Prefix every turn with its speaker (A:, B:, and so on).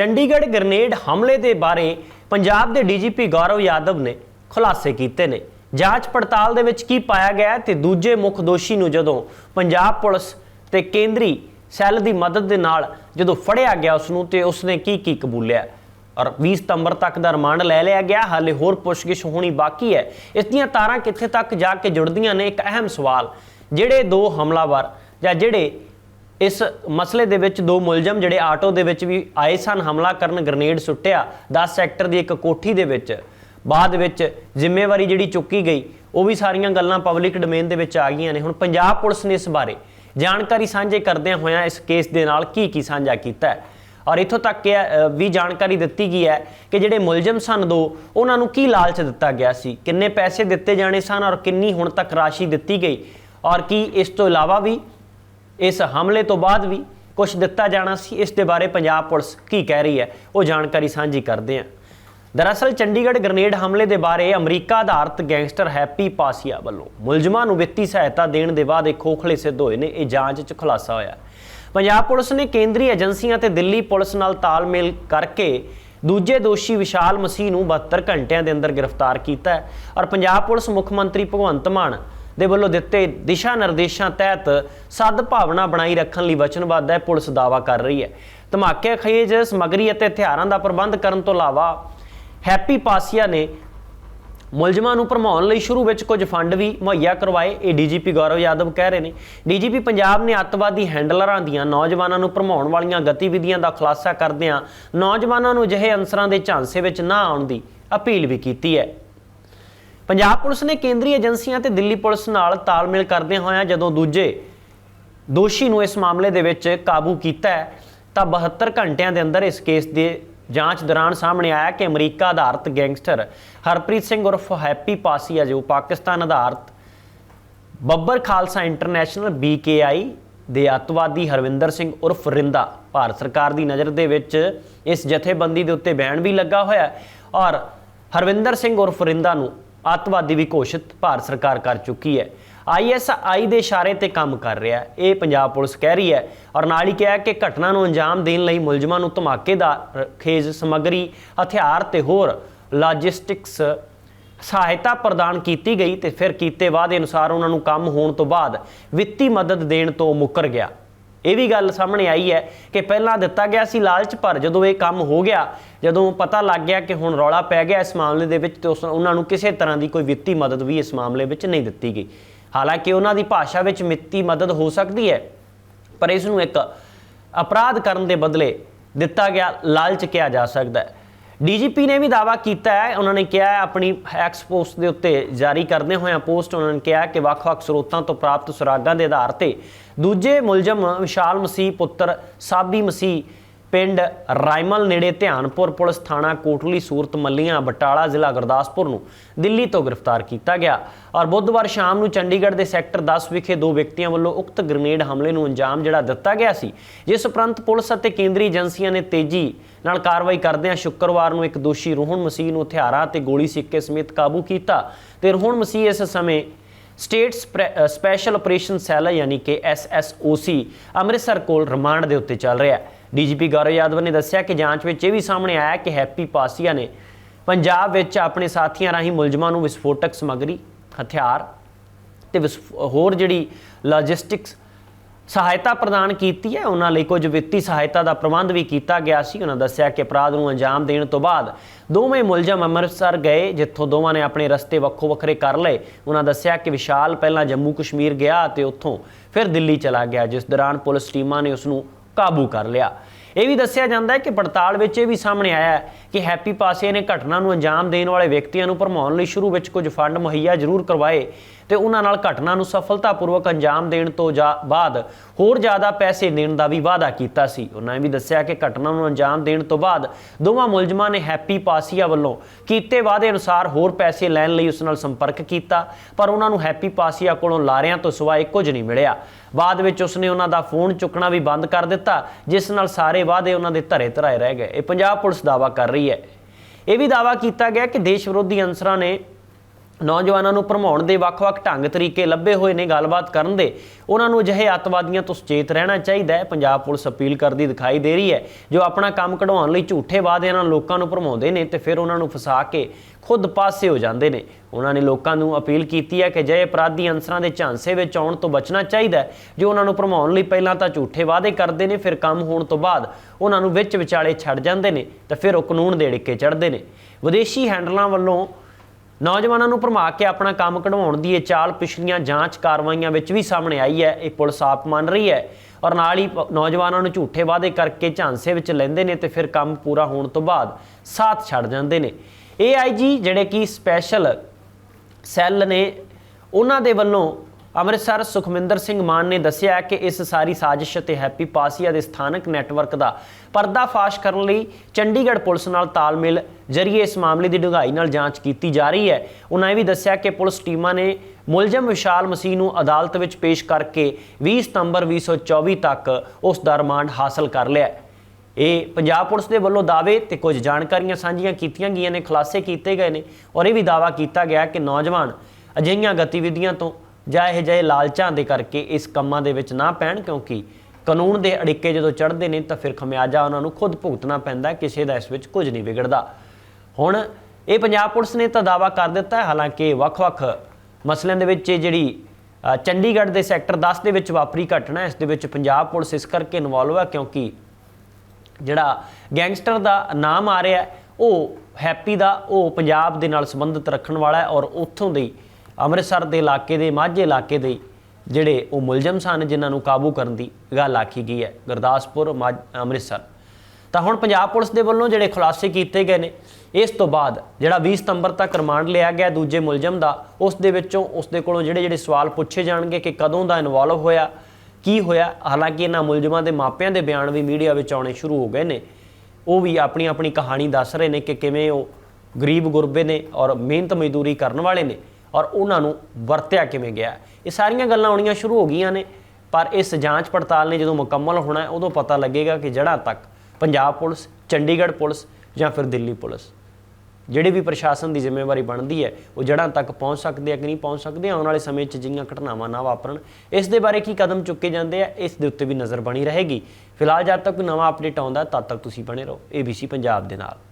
A: Chandigarh grenade ਹਮਲੇ ਦੇ ਬਾਰੇ ਪੰਜਾਬ ਦੇ ਡੀਜੀਪੀ ਗੌਰਵ ਯਾਦਵ ਨੇ ਖੁਲਾਸੇ ਕੀਤੇ ਨੇ। ਜਾਂਚ ਪੜਤਾਲ ਦੇ ਵਿੱਚ ਕੀ ਪਾਇਆ ਗਿਆ ਹੈ ਤੇ ਦੂਜੇ ਮੁੱਖ ਦੋਸ਼ੀ ਨੂੰ ਜਦੋਂ ਪੰਜਾਬ ਪੁਲਿਸ ਤੇ ਕੇਂਦਰੀ ਸੈੱਲ ਦੀ ਮਦਦ ਦੇ ਨਾਲ ਜਦੋਂ ਫੜਿਆ ਗਿਆ ਉਸ ਨੂੰ ਤੇ ਉਸਨੇ ਕੀ ਕੀ ਕਬੂਲਿਆ? ਔਰ 20 ਸਤੰਬਰ ਤੱਕ ਦਾ ਰਿਮਾਂਡ ਲੈ ਲਿਆ ਗਿਆ। ਹਾਲੇ ਹੋਰ ਪੁੱਛਗਿੱਛ ਹੋਣੀ ਬਾਕੀ ਹੈ। ਇਸ ਦੀਆਂ ਤਾਰਾਂ ਕਿੱਥੇ ਤੱਕ ਜਾ ਕੇ ਜੁੜਦੀਆਂ ਨੇ? ਇੱਕ ਅਹਿਮ ਸਵਾਲ, ਜਿਹੜੇ ਦੋ ਹਮਲਾਵਰ ਜਾਂ ਜਿਹੜੇ ਇਸ ਮਸਲੇ ਦੇ ਵਿੱਚ ਦੋ ਮੁਲਜ਼ਮ ਜਿਹੜੇ ਆਟੋ ਦੇ ਵਿੱਚ ਵੀ ਆਏ ਸਨ, ਹਮਲਾ ਕਰਨ, ਗ੍ਰਨੇਡ ਸੁੱਟਿਆ। 10 ਸੈਕਟਰ ਦੀ ਇੱਕ ਕੋਠੀ ਦੇ ਵਿੱਚ। ਬਾਅਦ ਵਿੱਚ ਜ਼ਿੰਮੇਵਾਰੀ ਜਿਹੜੀ ਚੁੱਕੀ ਗਈ, ਉਹ ਵੀ ਸਾਰੀਆਂ ਗੱਲਾਂ ਪਬਲਿਕ ਡੋਮੇਨ ਦੇ ਵਿੱਚ ਆ ਗਈਆਂ ਨੇ। ਹੁਣ ਪੰਜਾਬ ਪੁਲਿਸ ਨੇ ਇਸ ਬਾਰੇ ਜਾਣਕਾਰੀ ਸਾਂਝੇ ਕਰਦਿਆਂ ਹੋਇਆਂ ਇਸ ਕੇਸ ਦੇ ਨਾਲ ਕੀ ਕੀ ਸਾਂਝਾ ਕੀਤਾ ਹੈ। ਔਰ ਇੱਥੋਂ ਤੱਕ ਕਿ ਵੀ ਜਾਣਕਾਰੀ ਦਿੱਤੀ ਗਈ ਹੈ ਕਿ ਜਿਹੜੇ ਮੁਲਜ਼ਮ ਸਨ ਦੋ, ਉਹਨਾਂ ਨੂੰ ਕੀ ਲਾਲਚ ਦਿੱਤਾ ਗਿਆ ਸੀ? ਕਿੰਨੇ ਪੈਸੇ ਦਿੱਤੇ ਜਾਣੇ ਸਨ ਔਰ ਕਿੰਨੀ ਹੁਣ ਤੱਕ ਰਾਸ਼ੀ ਦਿੱਤੀ ਗਈ? ਔਰ ਕੀ ਇਸ ਤੋਂ ਇਲਾਵਾ ਵੀ ਇਸ ਹਮਲੇ ਤੋਂ ਬਾਅਦ ਵੀ ਕੁਝ ਦਿੱਤਾ ਜਾਣਾ ਸੀ। ਇਸ ਦੇ ਬਾਰੇ ਪੰਜਾਬ ਪੁਲਿਸ ਕੀ ਕਹਿ ਰਹੀ ਹੈ, ਉਹ ਜਾਣਕਾਰੀ ਸਾਂਝੀ ਕਰਦੇ ਹਾਂ। ਦਰਅਸਲ, ਚੰਡੀਗੜ੍ਹ ਗ੍ਰਨੇਡ ਹਮਲੇ ਦੇ ਬਾਰੇ ਅਮਰੀਕਾ ਆਧਾਰਿਤ ਗੈਂਗਸਟਰ ਹੈਪੀ ਪਾਸੀਆ ਵੱਲੋਂ ਮੁਲਜ਼ਮਾਂ ਨੂੰ ਵਿੱਤੀ ਸਹਾਇਤਾ ਦੇਣ ਦੇ ਵਾਅਦੇ ਖੋਖਲੇ ਸਿੱਧ ਹੋਏ ਨੇ। ਇਹ ਜਾਂਚ 'ਚ ਖੁਲਾਸਾ ਹੋਇਆ। ਪੰਜਾਬ ਪੁਲਿਸ ਨੇ ਕੇਂਦਰੀ ਏਜੰਸੀਆਂ ਤੇ ਦਿੱਲੀ ਪੁਲਿਸ ਨਾਲ ਤਾਲਮੇਲ ਕਰਕੇ ਦੂਜੇ ਦੋਸ਼ੀ ਵਿਸ਼ਾਲ ਮਸੀਹ ਨੂੰ 72 ਘੰਟਿਆਂ ਦੇ ਅੰਦਰ ਗ੍ਰਿਫਤਾਰ ਕੀਤਾ ਹੈ। ਔਰ ਪੰਜਾਬ ਪੁਲਿਸ ਮੁੱਖ ਮੰਤਰੀ ਭਗਵੰਤ ਮਾਨ ਦੇ ਵੱਲੋਂ ਦਿੱਤੇ ਦਿਸ਼ਾ ਨਿਰਦੇਸ਼ਾਂ ਤਹਿਤ ਸਦ ਭਾਵਨਾ ਬਣਾਈ ਰੱਖਣ ਲਈ ਵਚਨਬੱਧ ਹੈ, ਪੁਲਿਸ ਦਾਵਾ ਕਰ ਰਹੀ ਹੈ। ਧਮਾਕੇ ਖੇਜ ਸਮਗਰੀ ਅਤੇ ਹਥਿਆਰਾਂ ਦਾ ਪ੍ਰਬੰਧ ਕਰਨ ਤੋਂ ਇਲਾਵਾ ਹੈਪੀ ਪਾਸੀਆ ਨੇ ਮੁਲਜ਼ਮਾਂ ਨੂੰ ਭਰਮਾਉਣ ਲਈ ਸ਼ੁਰੂ ਵਿੱਚ ਕੁਝ ਫੰਡ ਵੀ ਮੁਹੱਈਆ ਕਰਵਾਏ। ਇਹ ਡੀਜੀਪੀ ਗੌਰਵ ਯਾਦਵ ਕਹਿ ਰਹੇ ਨੇ। ਡੀਜੀਪੀ ਪੰਜਾਬ ਨੇ ਅੱਤਵਾਦੀ ਹੈਂਡਲਰਾਂ ਦੀਆਂ ਨੌਜਵਾਨਾਂ ਨੂੰ ਭਰਮਾਉਣ ਵਾਲੀਆਂ ਗਤੀਵਿਧੀਆਂ ਦਾ ਖੁਲਾਸਾ ਕਰਦਿਆਂ ਨੌਜਵਾਨਾਂ ਨੂੰ ਅਜਿਹੇ ਅੰਸਰਾਂ ਦੇ ਝਾਂਸੇ ਵਿੱਚ ਨਾ ਆਉਣ ਦੀ ਅਪੀਲ ਵੀ ਕੀਤੀ ਹੈ। ਪੰਜਾਬ ਪੁਲਿਸ ਨੇ ਕੇਂਦਰੀ ਏਜੰਸੀਆਂ ਤੇ ਦਿੱਲੀ ਪੁਲਿਸ ਨਾਲ ਤਾਲਮੇਲ ਕਰਦਿਆਂ ਹੋਇਆਂ ਜਦੋਂ ਦੂਜੇ ਦੋਸ਼ੀ ਨੂੰ ਇਸ ਮਾਮਲੇ ਦੇ ਵਿੱਚ ਕਾਬੂ ਕੀਤਾ ਹੈ, ਤਾਂ 72 ਘੰਟਿਆਂ ਦੇ ਅੰਦਰ ਇਸ ਕੇਸ ਦੇ ਜਾਂਚ ਦੌਰਾਨ ਸਾਹਮਣੇ ਆਇਆ ਕਿ ਅਮਰੀਕਾ ਆਧਾਰਿਤ ਗੈਂਗਸਟਰ ਹਰਪ੍ਰੀਤ ਸਿੰਘ ਉਰਫ ਹੈਪੀ ਪਾਸੀਆ ਜੋ ਪਾਕਿਸਤਾਨ ਆਧਾਰਿਤ ਬੱਬਰ ਖਾਲਸਾ ਇੰਟਰਨੈਸ਼ਨਲ ਬੀਕੇਆਈ ਦੇ ਅੱਤਵਾਦੀ ਹਰਵਿੰਦਰ ਸਿੰਘ ਉਰਫ ਰਿੰਦਾ ਭਾਰਤ ਸਰਕਾਰ ਦੀ ਨਜ਼ਰ ਦੇ ਵਿੱਚ ਇਸ ਜਥੇਬੰਦੀ ਦੇ ਉੱਤੇ ਬੈਨ ਵੀ ਲੱਗਾ ਹੋਇਆ ਔਰ ਹਰਵਿੰਦਰ ਸਿੰਘ ਉਰਫ ਰਿੰਦਾ ਨੂੰ ਅੱਤਵਾਦੀ ਵੀ ਘੋਸ਼ਿਤ ਭਾਰਤ ਸਰਕਾਰ ਕਰ ਚੁੱਕੀ ਹੈ। ਆਈਐਸਆਈ ਦੇ ਇਸ਼ਾਰੇ ਤੇ ਕੰਮ ਕਰ ਰਿਹਾ ਹੈ। ਇਹ ਪੰਜਾਬ ਪੁਲਿਸ ਕਹਿ ਰਹੀ ਹੈ ਔਰ ਨਾਲ ਹੀ ਕਿਹਾ ਕਿ ਘਟਨਾ ਨੂੰ ਅੰਜਾਮ ਦੇਣ ਲਈ ਮੁਲਜ਼ਮਾਂ ਨੂੰ ਧਮਾਕੇਦਾਰ ਖੇਜ ਸਮੱਗਰੀ, ਹਥਿਆਰ ਤੇ ਹੋਰ ਲੌਜਿਸਟਿਕਸ ਸਹਾਇਤਾ ਪ੍ਰਦਾਨ ਕੀਤੀ ਗਈ ਤੇ ਫਿਰ ਕੀਤੇ ਵਾਅਦੇ ਅਨੁਸਾਰ ਉਹਨਾਂ ਨੂੰ ਕੰਮ ਹੋਣ ਤੋਂ ਬਾਅਦ ਵਿੱਤੀ ਮਦਦ ਦੇਣ ਤੋਂ ਮੁੱਕਰ ਗਿਆ। ਇਹ ਵੀ ਗੱਲ ਸਾਹਮਣੇ ਆਈ ਹੈ ਕਿ ਪਹਿਲਾਂ ਦਿੱਤਾ ਗਿਆ ਸੀ ਲਾਲਚ, ਪਰ ਜਦੋਂ ਇਹ ਕੰਮ ਹੋ ਗਿਆ, ਜਦੋਂ ਪਤਾ ਲੱਗ ਗਿਆ ਕਿ ਹੁਣ ਰੌਲਾ ਪੈ ਗਿਆ ਇਸ ਮਾਮਲੇ ਦੇ ਵਿੱਚ, ਤੇ ਉਸ ਉਹਨਾਂ ਨੂੰ ਕਿਸੇ ਤਰ੍ਹਾਂ ਦੀ ਕੋਈ ਵਿੱਤੀ ਮਦਦ ਵੀ ਇਸ ਮਾਮਲੇ ਵਿੱਚ ਨਹੀਂ ਦਿੱਤੀ ਗਈ। ਹਾਲਾਂਕਿ ਉਹਨਾਂ ਦੀ ਭਾਸ਼ਾ ਵਿੱਚ ਮਿੱਤੀ ਮਦਦ ਹੋ ਸਕਦੀ ਹੈ, ਪਰ ਇਸ ਨੂੰ ਇੱਕ ਅਪਰਾਧ ਕਰਨ ਦੇ ਬਦਲੇ ਦਿੱਤਾ ਗਿਆ ਲਾਲਚ ਕਿਹਾ ਜਾ ਸਕਦਾ ਹੈ। ਡੀਜੀਪੀ ਨੇ ਵੀ ਦਾਵਾ ਕੀਤਾ ਹੈ। ਉਹਨਾਂ ਨੇ ਕਿਹਾ ਆਪਣੀ ਐਕਸ ਪੋਸਟ ਦੇ ਉੱਤੇ ਜਾਰੀ ਕਰਦੇ ਹੋਇਆਂ ਪੋਸਟ ਉਹਨਾਂ ਨੇ ਕਿਹਾ ਕਿ ਵੱਖ-ਵੱਖ ਸਰੋਤਾਂ ਤੋਂ ਪ੍ਰਾਪਤ ਸੁਰਾਗਾਂ ਦੇ ਆਧਾਰ ਤੇ ਦੂਜੇ ਮੁਲਜ਼ਮ ਵਿਸ਼ਾਲ ਮਸੀਹ ਪੁੱਤਰ ਸਾਬੀ ਮਸੀਹ ਪਿੰਡ ਰਾਇਮਲ ਨੇੜੇ ਧਿਆਨਪੁਰ ਪੁਲਿਸ ਥਾਣਾ ਕੋਟਲੀ ਸੂਰਤ ਮੱਲੀਆਂ ਬਟਾਲਾ ਜ਼ਿਲ੍ਹਾ ਗੁਰਦਾਸਪੁਰ ਨੂੰ ਦਿੱਲੀ ਤੋਂ ਗ੍ਰਿਫਤਾਰ ਕੀਤਾ ਗਿਆ। ਔਰ ਬੁੱਧਵਾਰ ਸ਼ਾਮ ਨੂੰ ਚੰਡੀਗੜ੍ਹ ਦੇ ਸੈਕਟਰ 10 ਵਿਖੇ ਦੋ ਵਿਅਕਤੀਆਂ ਵੱਲੋਂ ਉਕਤ ਗ੍ਰਨੇਡ ਹਮਲੇ ਨੂੰ ਅੰਜਾਮ ਜਿਹੜਾ ਦਿੱਤਾ ਗਿਆ ਸੀ, ਜਿਸ ਉਪਰੰਤ ਪੁਲਿਸ ਅਤੇ ਕੇਂਦਰੀ ਏਜੰਸੀਆਂ ਨੇ ਤੇਜ਼ੀ ਨਾਲ ਕਾਰਵਾਈ ਕਰਦਿਆਂ ਸ਼ੁੱਕਰਵਾਰ ਨੂੰ ਇੱਕ ਦੋਸ਼ੀ ਰੋਹਣ ਮਸੀਹ ਨੂੰ ਹਥਿਆਰਾਂ ਤੇ ਗੋਲੀ ਸਿੱਕੇ ਸਮੇਤ ਕਾਬੂ ਕੀਤਾ ਤੇ ਰੋਹਣ ਮਸੀਹ ਇਸ ਸਮੇਂ ਸਟੇਟ ਸਪਰੈ- ਸਪੈਸ਼ਲ ਆਪਰੇਸ਼ਨ ਸੈੱਲ ਯਾਨੀ ਕਿ ਐਸਐਸਓਸੀ ਅੰਮ੍ਰਿਤਸਰ ਕੋਲ ਰਿਮਾਂਡ ਦੇ ਉੱਤੇ ਚੱਲ ਰਿਹਾ ਹੈ। ਡੀਜੀਪੀ ਗੌਰਵ ਯਾਦਵ ਨੇ ਦੱਸਿਆ ਕਿ ਜਾਂਚ ਵਿੱਚ ਇਹ ਵੀ ਸਾਹਮਣੇ ਆਇਆ ਕਿ ਹੈਪੀ ਪਾਸੀਆ ਨੇ ਪੰਜਾਬ ਵਿੱਚ ਆਪਣੇ ਸਾਥੀਆਂ ਰਾਹੀਂ ਮੁਲਜ਼ਮਾਂ ਨੂੰ ਵਿਸਫੋਟਕ ਸਮੱਗਰੀ, ਹਥਿਆਰ ਤੇ ਵਿਸਫ- ਹੋਰ ਜਿਹੜੀ ਲੌਜਿਸਟਿਕਸ ਸਹਾਇਤਾ ਪ੍ਰਦਾਨ ਕੀਤੀ ਹੈ, ਉਹਨਾਂ ਲਈ ਕੁਝ ਵਿੱਤੀ ਸਹਾਇਤਾ ਦਾ ਪ੍ਰਬੰਧ ਵੀ ਕੀਤਾ ਗਿਆ ਸੀ। ਉਹਨਾਂ ਦੱਸਿਆ ਕਿ ਅਪਰਾਧ ਨੂੰ ਅੰਜਾਮ ਦੇਣ ਤੋਂ ਬਾਅਦ ਦੋਵੇਂ ਮੁਲਜ਼ਮ ਅੰਮ੍ਰਿਤਸਰ ਗਏ, ਜਿੱਥੋਂ ਦੋਵਾਂ ਨੇ ਆਪਣੇ ਰਸਤੇ ਵੱਖੋ ਵੱਖਰੇ ਕਰ ਲਏ। ਉਹਨਾਂ ਦੱਸਿਆ ਕਿ ਵਿਸ਼ਾਲ ਪਹਿਲਾਂ ਜੰਮੂ ਕਸ਼ਮੀਰ ਗਿਆ ਤੇ ਉੱਥੋਂ ਫਿਰ ਦਿੱਲੀ ਚਲਾ ਗਿਆ, ਜਿਸ ਦੌਰਾਨ ਪੁਲਿਸ ਟੀਮਾਂ ਨੇ ਉਸ ਨੂੰ ਕਾਬੂ ਕਰ ਲਿਆ। ਇਹ ਵੀ ਦੱਸਿਆ ਜਾਂਦਾ ਹੈ ਕਿ ਪੜਤਾਲ ਵਿੱਚ ਇਹ ਵੀ ਸਾਹਮਣੇ ਆਇਆ ਹੈ ਕਿ ਹੈਪੀ ਪਾਸੇ ਨੇ ਘਟਨਾ ਨੂੰ ਅੰਜਾਮ ਦੇਣ ਵਾਲੇ ਵਿਅਕਤੀਆਂ ਨੂੰ ਭਰਮਾਉਣ ਲਈ ਸ਼ੁਰੂ ਵਿੱਚ ਕੁਝ ਫੰਡ ਮੁਹੱਈਆ ਜ਼ਰੂਰ ਕਰਵਾਏ ਤੇ ਉਹਨਾਂ ਨਾਲ ਘਟਨਾ ਨੂੰ ਸਫਲਤਾਪੂਰਵਕ ਅੰਜਾਮ ਦੇਣ ਤੋਂ ਜਾ- ਬਾਅਦ ਹੋਰ ਜ਼ਿਆਦਾ ਪੈਸੇ ਦੇਣ ਦਾ ਵੀ ਵਾਅਦਾ ਕੀਤਾ ਸੀ। ਉਹਨਾਂ ਨੇ ਵੀ ਦੱਸਿਆ ਕਿ ਘਟਨਾ ਨੂੰ ਅੰਜਾਮ ਦੇਣ ਤੋਂ ਬਾਅਦ ਦੋਵਾਂ ਮੁਲਜ਼ਮਾਂ ਨੇ ਹੈਪੀ ਪਾਸੀਆ ਵੱਲੋਂ ਕੀਤੇ ਵਾਅਦੇ ਅਨੁਸਾਰ ਹੋਰ ਪੈਸੇ ਲੈਣ ਲਈ ਉਸ ਨਾਲ ਸੰਪਰਕ ਕੀਤਾ, ਪਰ ਉਹਨਾਂ ਨੂੰ ਹੈਪੀ ਪਾਸੀਆ ਕੋਲੋਂ ਲਾਰਿਆਂ ਤੋਂ ਸਿਵਾਏ ਕੁਝ ਨਹੀਂ ਮਿਲਿਆ। ਬਾਅਦ ਵਿੱਚ ਉਸਨੇ ਉਹਨਾਂ ਦਾ ਫੋਨ ਚੁੱਕਣਾ ਵੀ ਬੰਦ ਕਰ ਦਿੱਤਾ, ਜਿਸ ਨਾਲ ਸਾਰੇ ਵਾਅਦੇ ਉਹਨਾਂ ਦੇ ਧਰੇ ਧਰਾਏ ਰਹਿ ਗਏ। ਇਹ ਪੰਜਾਬ ਪੁਲਿਸ ਦਾਵਾ ਕਰ ਰਹੀ ਹੈ। ਇਹ ਵੀ ਦਾਵਾ ਕੀਤਾ ਗਿਆ ਕਿ ਦੇਸ਼ ਵਿਰੋਧੀ ਅੰਸਰਾਂ ਨੇ ਨੌਜਵਾਨਾਂ ਨੂੰ ਭਰਮਾਉਣ ਦੇ ਵੱਖ-ਵੱਖ ਢੰਗ ਤਰੀਕੇ ਲੱਭੇ ਹੋਏ ਨੇ ਗੱਲਬਾਤ ਕਰਨ ਦੇ। ਉਹਨਾਂ ਨੂੰ ਅਜਿਹੇ ਅੱਤਵਾਦੀਆਂ ਤੋਂ ਸੁਚੇਤ ਰਹਿਣਾ ਚਾਹੀਦਾ ਹੈ, ਪੰਜਾਬ ਪੁਲਿਸ ਅਪੀਲ ਕਰਦੀ ਦਿਖਾਈ ਦੇ ਰਹੀ ਹੈ। ਜੋ ਆਪਣਾ ਕੰਮ ਕਢਵਾਉਣ ਲਈ ਝੂਠੇ ਵਾਅਦਿਆਂ ਨਾਲ ਲੋਕਾਂ ਨੂੰ ਭਰਮਾਉਂਦੇ ਨੇ ਤੇ ਫਿਰ ਉਹਨਾਂ ਨੂੰ ਫਸਾ ਕੇ ਖੁਦ ਪਾਸੇ ਹੋ ਜਾਂਦੇ ਨੇ। ਉਹਨਾਂ ਨੇ ਲੋਕਾਂ ਨੂੰ ਅਪੀਲ ਕੀਤੀ ਹੈ ਕਿ ਜੇ ਅਪਰਾਧੀ ਅੰਸਰਾਂ ਦੇ ਝਾਂਸੇ ਵਿੱਚ ਆਉਣ ਤੋਂ ਬਚਣਾ ਚਾਹੀਦਾ ਜੋ ਉਹਨਾਂ ਨੂੰ ਭਰਮਾਉਣ ਲਈ ਪਹਿਲਾਂ ਤਾਂ ਝੂਠੇ ਵਾਅਦੇ ਕਰਦੇ ਨੇ, ਫਿਰ ਕੰਮ ਹੋਣ ਤੋਂ ਬਾਅਦ ਉਹਨਾਂ ਨੂੰ ਵਿੱਚ ਵਿਚਾਲੇ ਛੱਡ ਜਾਂਦੇ ਨੇ ਤੇ ਫਿਰ ਉਹ ਕਾਨੂੰਨ ਦੇ ੜਿੱਕੇ ਚੜ੍ਹਦੇ ਨੇ। ਵਿਦੇਸ਼ੀ ਹੈਂਡਲਾਂ ਵੱਲੋਂ ਨੌਜਵਾਨਾਂ ਨੂੰ ਭਰਮਾ ਕੇ ਆਪਣਾ ਕੰਮ ਕਢਵਾਉਣ ਦੀ ਇਹ ਚਾਲ ਪਿਛਲੀਆਂ ਜਾਂਚ ਕਾਰਵਾਈਆਂ ਵਿੱਚ ਵੀ ਸਾਹਮਣੇ ਆਈ ਹੈ। ਇਹ ਪੁਲਿਸ ਆਪ ਮੰਨ ਰਹੀ ਹੈ ਔਰ ਨਾਲ ਹੀ ਨੌਜਵਾਨਾਂ ਨੂੰ ਝੂਠੇ ਵਾਅਦੇ ਕਰਕੇ ਝਾਂਸੇ ਵਿੱਚ ਲੈਂਦੇ ਨੇ ਤੇ ਫਿਰ ਕੰਮ ਪੂਰਾ ਹੋਣ ਤੋਂ ਬਾਅਦ ਸਾਥ ਛੱਡ ਜਾਂਦੇ ਨੇ। ਏਆਈਜੀ ਜਿਹੜੇ ਕਿ ਸਪੈਸ਼ਲ ਸੈੱਲ ਨੇ, ਉਹਨਾਂ ਦੇ ਵੱਲੋਂ ਅੰਮ੍ਰਿਤਸਰ ਸੁਖਮਿੰਦਰ ਸਿੰਘ ਮਾਨ ਨੇ ਦੱਸਿਆ ਕਿ ਇਸ ਸਾਰੀ ਸਾਜ਼ਿਸ਼ ਅਤੇ ਹੈਪੀ ਪਾਸੀਆ ਦੇ ਸਥਾਨਕ ਨੈਟਵਰਕ ਦਾ ਪਰਦਾਫਾਸ਼ ਕਰਨ ਲਈ ਚੰਡੀਗੜ੍ਹ ਪੁਲਿਸ ਨਾਲ ਤਾਲਮੇਲ ਜਰੀਏ ਇਸ ਮਾਮਲੇ ਦੀ ਡੂੰਘਾਈ ਨਾਲ ਜਾਂਚ ਕੀਤੀ ਜਾ ਰਹੀ ਹੈ। ਉਹਨਾਂ ਇਹ ਵੀ ਦੱਸਿਆ ਕਿ ਪੁਲਿਸ ਟੀਮਾਂ ਨੇ ਮੁਲਜ਼ਮ ਵਿਸ਼ਾਲ ਮਸੀਹ ਨੂੰ ਅਦਾਲਤ ਵਿੱਚ ਪੇਸ਼ ਕਰਕੇ 20 ਸਤੰਬਰ 2024 ਤੱਕ ਉਸ ਦਾ ਰਿਮਾਂਡ ਹਾਸਲ ਕਰ ਲਿਆ ਹੈ। ਇਹ ਪੰਜਾਬ ਪੁਲਿਸ ਦੇ ਵੱਲੋਂ ਦਾਅਵੇ ਤੇ ਕੁਝ ਜਾਣਕਾਰੀਆਂ ਸਾਂਝੀਆਂ ਕੀਤੀਆਂ ਗਈਆਂ ਨੇ, ਖੁਲਾਸੇ ਕੀਤੇ ਗਏ ਨੇ ਔਰ ਇਹ ਵੀ ਦਾਅਵਾ ਕੀਤਾ ਗਿਆ ਕਿ ਨੌਜਵਾਨ ਅਜਿਹੀਆਂ ਗਤੀਵਿਧੀਆਂ ਤੋਂ ਜਾਂ ਇਹ ਜਿਹੇ ਲਾਲਚਾਂ ਦੇ ਕਰਕੇ ਇਸ ਕੰਮਾਂ ਦੇ ਵਿੱਚ ਨਾ ਪੈਣ, ਕਿਉਂਕਿ ਕਾਨੂੰਨ ਦੇ ਅੜਿੱਕੇ ਜਦੋਂ ਚੜ੍ਹਦੇ ਨੇ ਤਾਂ ਫਿਰ ਖਮਿਆਜਾ ਉਹਨਾਂ ਨੂੰ ਖੁਦ ਭੁਗਤਣਾ ਪੈਂਦਾ, ਕਿਸੇ ਦਾ ਇਸ ਵਿੱਚ ਕੁਝ ਨਹੀਂ ਵਿਗੜਦਾ। ਹੁਣ ਇਹ ਪੰਜਾਬ ਪੁਲਿਸ ਨੇ ਤਾਂ ਦਾਅਵਾ ਕਰ ਦਿੱਤਾ ਹੈ, ਹਾਲਾਂਕਿ ਵੱਖ-ਵੱਖ ਮਸਲਿਆਂ ਦੇ ਵਿੱਚ ਇਹ ਜਿਹੜੀ ਚੰਡੀਗੜ੍ਹ ਦੇ ਸੈਕਟਰ 10 ਦੇ ਵਿੱਚ ਵਾਪਰੀ ਘਟਨਾ, ਇਸ ਦੇ ਵਿੱਚ ਪੰਜਾਬ ਪੁਲਿਸ ਇਸ ਕਰਕੇ ਇਨਵੋਲਵ ਹੈ ਕਿਉਂਕਿ ਜਿਹੜਾ ਗੈਂਗਸਟਰ ਦਾ ਨਾਮ ਆ ਰਿਹਾ ਉਹ ਹੈਪੀ ਦਾ, ਉਹ ਪੰਜਾਬ ਦੇ ਨਾਲ ਸੰਬੰਧਿਤ ਰੱਖਣ ਵਾਲਾ ਹੈ ਔਰ ਉੱਥੋਂ ਦੀ ਅੰਮ੍ਰਿਤਸਰ ਦੇ ਇਲਾਕੇ ਦੇ, ਮਾਝੇ ਇਲਾਕੇ ਦੇ ਜਿਹੜੇ ਉਹ ਮੁਲਜ਼ਮ ਸਨ, ਜਿਨ੍ਹਾਂ ਨੂੰ ਕਾਬੂ ਕਰਨ ਦੀ ਗੱਲ ਆਖੀ ਗਈ ਹੈ, ਗੁਰਦਾਸਪੁਰ, ਮਾਝ- ਅੰਮ੍ਰਿਤਸਰ। ਤਾਂ ਹੁਣ ਪੰਜਾਬ ਪੁਲਿਸ ਦੇ ਵੱਲੋਂ ਜਿਹੜੇ ਖੁਲਾਸੇ ਕੀਤੇ ਗਏ ਨੇ, ਇਸ ਤੋਂ ਬਾਅਦ ਜਿਹੜਾ 20 ਸਤੰਬਰ ਤੱਕ ਰਿਮਾਂਡ ਲਿਆ ਗਿਆ ਦੂਜੇ ਮੁਲਜ਼ਮ ਦਾ, ਉਸ ਦੇ ਵਿੱਚੋਂ ਉਸ ਦੇ ਕੋਲੋਂ ਜਿਹੜੇ ਜਿਹੜੇ ਸਵਾਲ ਪੁੱਛੇ ਜਾਣਗੇ ਕਿ ਕਦੋਂ ਦਾ ਇਨਵੋਲਵ ਹੋਇਆ, ਕੀ ਹੋਇਆ, ਹਾਲਾਂਕਿ ਇਹਨਾਂ ਮੁਲਜ਼ਮਾਂ ਦੇ ਮਾਪਿਆਂ ਦੇ ਬਿਆਨ ਵੀ ਮੀਡੀਆ ਵਿੱਚ ਆਉਣੇ ਸ਼ੁਰੂ ਹੋ ਗਏ ਨੇ। ਉਹ ਵੀ ਆਪਣੀ ਆਪਣੀ ਕਹਾਣੀ ਦੱਸ ਰਹੇ ਨੇ ਕਿ ਕਿਵੇਂ ਉਹ ਗਰੀਬ ਗੁਰਬੇ ਨੇ ਔਰ ਮਿਹਨਤ ਮਜ਼ਦੂਰੀ ਕਰਨ ਵਾਲੇ ਨੇ। ਔਰ ਉਹਨਾਂ ਨੂੰ ਵਰਤਿਆ ਕਿਵੇਂ ਗਿਆ? ਇਹ ਸਾਰੀਆਂ ਗੱਲਾਂ ਆਉਣੀਆਂ ਸ਼ੁਰੂ ਹੋ ਗਈਆਂ ਨੇ, ਪਰ ਇਸ ਜਾਂਚ ਪੜਤਾਲ ਨੇ ਜਦੋਂ ਮੁਕੰਮਲ ਹੋਣਾ ਹੈ, ਉਦੋਂ ਪਤਾ ਲੱਗੇਗਾ ਕਿ ਜੜ੍ਹਾਂ ਤੱਕ ਪੰਜਾਬ ਪੁਲਿਸ, ਚੰਡੀਗੜ੍ਹ ਪੁਲਿਸ ਜਾਂ ਫਿਰ ਦਿੱਲੀ ਪੁਲਿਸ। ਜਿਹੜੇ ਵੀ ਪ੍ਰਸ਼ਾਸਨ ਦੀ ਜ਼ਿੰਮੇਵਾਰੀ ਬਣਦੀ ਹੈ, ਉਹ ਜੜ੍ਹਾਂ ਤੱਕ ਪਹੁੰਚ ਸਕਦੇ ਆ ਕਿ ਨਹੀਂ ਪਹੁੰਚ ਸਕਦੇ, ਆਉਣ ਵਾਲੇ ਸਮੇਂ 'ਚ ਜਿਹੀਆਂ ਘਟਨਾਵਾਂ ਨਾ ਵਾਪਰਨ। ਇਸ ਦੇ ਬਾਰੇ ਕੀ ਕਦਮ ਚੁੱਕੇ ਜਾਂਦੇ ਆ, ਇਸ ਦੇ ਉੱਤੇ ਵੀ ਨਜ਼ਰ ਬਣੀ ਰਹੇਗੀ। ਫਿਲਹਾਲ ਜਦ ਤੱਕ ਕੋਈ ਨਵਾਂ ਅਪਡੇਟ ਆਉਂਦਾ, ਤਦ ਤੱਕ ਤੁਸੀਂ ਬਣੇ ਰਹੋ। ABC ਪੰਜਾਬ ਦੇ ਨਾਲ।